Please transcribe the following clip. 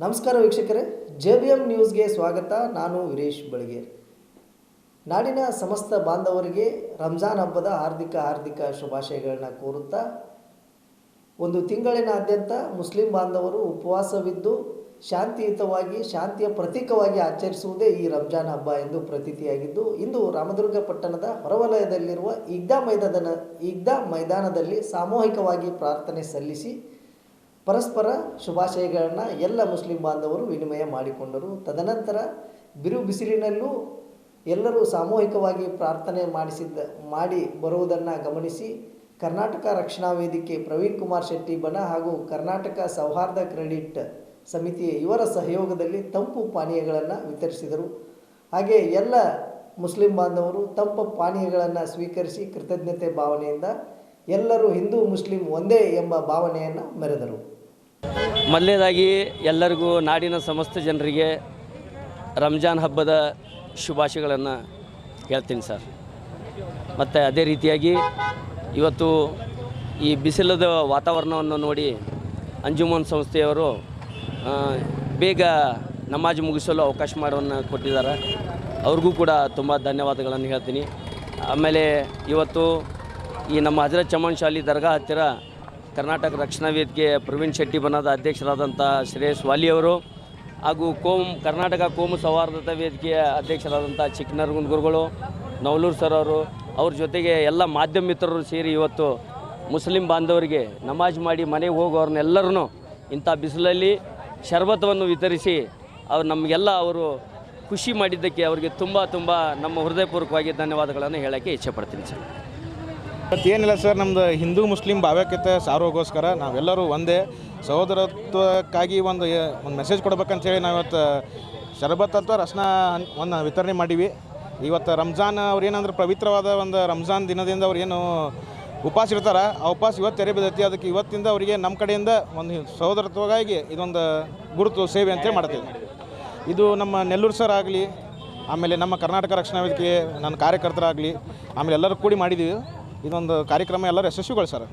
ನಮಸ್ಕಾರ ವೀಕ್ಷಕರೇ J B M ನ್ಯೂಸ್ಗೆ ಸ್ವಾಗತ. ನಾನು ವೀರೇಶ್ ಬಳಗೇರ್ ನಾಡಿನ ಸಮಸ್ತ ಬಾಂಧವರಿಗೆ ರಂಜಾನ್ ಹಬ್ಬದ ಹಾರ್ದಿಕ ಹಾರ್ದಿಕ ಶುಭಾಶಯಗಳನ್ನ ಕೋರುತ್ತಾ, ಒಂದು ತಿಂಗಳಿನಾದ್ಯಂತ ಮುಸ್ಲಿಂ ಬಾಂಧವರು ಉಪವಾಸವಿದ್ದು, ಶಾಂತಿಯುತವಾಗಿ, ಶಾಂತಿಯ ಪ್ರತೀಕವಾಗಿ ಆಚರಿಸುವುದೇ ಈ ರಂಜಾನ್ ಹಬ್ಬ ಎಂದು ಪ್ರತೀತಿಯಾಗಿದ್ದು, ಇಂದು ರಾಮದುರ್ಗ ಪಟ್ಟಣದ ಹೊರವಲಯದಲ್ಲಿರುವ ಈಗ್ದಾ ಮೈದಾನ, ಈಗ್ದಾ ಮೈದಾನದಲ್ಲಿ ಸಾಮೂಹಿಕವಾಗಿ ಪ್ರಾರ್ಥನೆ ಸಲ್ಲಿಸಿ ಪರಸ್ಪರ ಶುಭಾಶಯಗಳನ್ನು ಎಲ್ಲ ಮುಸ್ಲಿಂ ಬಾಂಧವರು ವಿನಿಮಯ ಮಾಡಿಕೊಂಡರು. ತದನಂತರ ಬಿರು ಬಿಸಿಲಿನಲ್ಲೂ ಎಲ್ಲರೂ ಸಾಮೂಹಿಕವಾಗಿ ಪ್ರಾರ್ಥನೆ ಮಾಡಿಸಿದ್ದ, ಮಾಡಿ ಬರುವುದನ್ನು ಗಮನಿಸಿ ಕರ್ನಾಟಕ ರಕ್ಷಣಾ ವೇದಿಕೆ ಪ್ರವೀಣ್ ಕುಮಾರ್ ಶೆಟ್ಟಿ, ಬಣ ಹಾಗೂ ಕರ್ನಾಟಕ ಸೌಹಾರ್ದ ಕ್ರೆಡಿಟ್ ಸಮಿತಿಯ ಇವರ ಸಹಯೋಗದಲ್ಲಿ ತಂಪು ಪಾನೀಯಗಳನ್ನು ವಿತರಿಸಿದರು. ಹಾಗೆ ಎಲ್ಲ ಮುಸ್ಲಿಂ ಬಾಂಧವರು ತಂಪು ಪಾನೀಯಗಳನ್ನು ಸ್ವೀಕರಿಸಿ ಕೃತಜ್ಞತೆ ಭಾವನೆಯಿಂದ ಎಲ್ಲರೂ ಹಿಂದೂ, ಮುಸ್ಲಿಂ ಒಂದೇ ಎಂಬ ಭಾವನೆಯನ್ನು ಮೆರೆದರು. ಮೊದಲನೇದಾಗಿ ಎಲ್ಲರಿಗೂ ನಾಡಿನ ಸಮಸ್ತ ಜನರಿಗೆ ರಂಜಾನ್ ಹಬ್ಬದ ಶುಭಾಶಯಗಳನ್ನು ಹೇಳ್ತೀನಿ ಸರ್. ಮತ್ತು ಅದೇ ರೀತಿಯಾಗಿ ಇವತ್ತು ಈ ಬಿಸಿಲದ ವಾತಾವರಣವನ್ನು ನೋಡಿ ಅಂಜುಮನ್ ಸಂಸ್ಥೆಯವರು ಬೇಗ ನಮಾಜ್ ಮುಗಿಸಲು ಅವಕಾಶ ಮಾಡೋನ್ನು ಕೊಟ್ಟಿದ್ದಾರೆ. ಅವ್ರಿಗೂ ಕೂಡ ತುಂಬ ಧನ್ಯವಾದಗಳನ್ನು ಹೇಳ್ತೀನಿ. ಆಮೇಲೆ ಇವತ್ತು ಈ ನಮ್ಮ ಹಜರತ್ ಚಮನ್ ಶಾಲಿ ದರ್ಗಾ ಹತ್ತಿರ ಕರ್ನಾಟಕ ರಕ್ಷಣಾ ವೇದಿಕೆ ಪ್ರವೀಣ್ ಶೆಟ್ಟಿ ಬಣದ ಅಧ್ಯಕ್ಷರಾದಂಥ ಶ್ರೇಯಸ್ ವಾಲಿ ಅವರು ಹಾಗೂ ಕೋಮ್ ಕರ್ನಾಟಕ ಕೋಮು ಸೌಹಾರ್ದತಾ ವೇದಿಕೆಯ ಅಧ್ಯಕ್ಷರಾದಂಥ ಚಿಕ್ಕನರ್ಗುಂದ್ ಗುರುಗಳು ನವಲೂರು ಸರ್ ಅವರು, ಅವ್ರ ಜೊತೆಗೆ ಎಲ್ಲ ಮಾಧ್ಯಮ ಮಿತ್ರರು ಸೇರಿ ಇವತ್ತು ಮುಸ್ಲಿಂ ಬಾಂಧವರಿಗೆ ನಮಾಜ್ ಮಾಡಿ ಮನೆಗೆ ಹೋಗೋರನ್ನೆಲ್ಲರೂ ಇಂಥ ಬಿಸಿಲಲ್ಲಿ ಶರ್ಬತವನ್ನು ವಿತರಿಸಿ ಅವ್ರು ನಮಗೆಲ್ಲ ಅವರು ಖುಷಿ ಮಾಡಿದ್ದಕ್ಕೆ ಅವರಿಗೆ ತುಂಬ ತುಂಬ ನಮ್ಮ ಹೃದಯಪೂರ್ವಕವಾಗಿ ಧನ್ಯವಾದಗಳನ್ನು ಹೇಳೋಕ್ಕೆ ಇಚ್ಛೆಪಡ್ತೀನಿ ಸರ್. ಇವತ್ತು ಏನಿಲ್ಲ ಸರ್, ನಮ್ದು ಹಿಂದೂ ಮುಸ್ಲಿಂ ಭಾವೈಕ್ಯತೆ ಸಾರೋಗೋಸ್ಕರ ನಾವೆಲ್ಲರೂ ಒಂದೇ ಸಹೋದರತ್ವಕ್ಕಾಗಿ ಒಂದು ಒಂದು ಮೆಸೇಜ್ ಕೊಡ್ಬೇಕಂತ ಹೇಳಿ ನಾವು ಇವತ್ತು ಶರಬತ್ ಅಥವಾ ರಸ್ನ ಒಂದು ವಿತರಣೆ ಮಾಡೀವಿ. ಇವತ್ತು ರಂಜಾನ್ ಅವ್ರು ಏನಂದ್ರೆ ಪವಿತ್ರವಾದ ಒಂದು ರಂಜಾನ್ ದಿನದಿಂದ ಅವ್ರು ಏನು ಉಪವಾಸ ಇರ್ತಾರೆ, ಆ ಉಪವಾಸ ಇವತ್ತು ತೆರೆ ಬಿದ್ದೈತಿ. ಅದಕ್ಕೆ ಇವತ್ತಿಂದ ಅವರಿಗೆ ನಮ್ಮ ಕಡೆಯಿಂದ ಒಂದು ಸಹೋದರತ್ವಗಾಗಿ ಇದೊಂದು ಗುರುತು ಸೇವೆ ಅಂತೇಳಿ ಮಾಡ್ತೀವಿ. ಇದು ನಮ್ಮ ನೆಲ್ಲೂರು ಸರ್ ಆಗಲಿ, ಆಮೇಲೆ ನಮ್ಮ ಕರ್ನಾಟಕ ರಕ್ಷಣಾ ವೇದಿಕೆ, ನನ್ನ ಕಾರ್ಯಕರ್ತರಾಗಲಿ, ಆಮೇಲೆ ಎಲ್ಲರೂ ಕೂಡಿ ಮಾಡಿದ್ದೀವಿ ಇದೊಂದು ಕಾರ್ಯಕ್ರಮ ಎಲ್ಲರೂ ಯಶಸ್ವಿಗೊಳಿಸ್ಯಾರ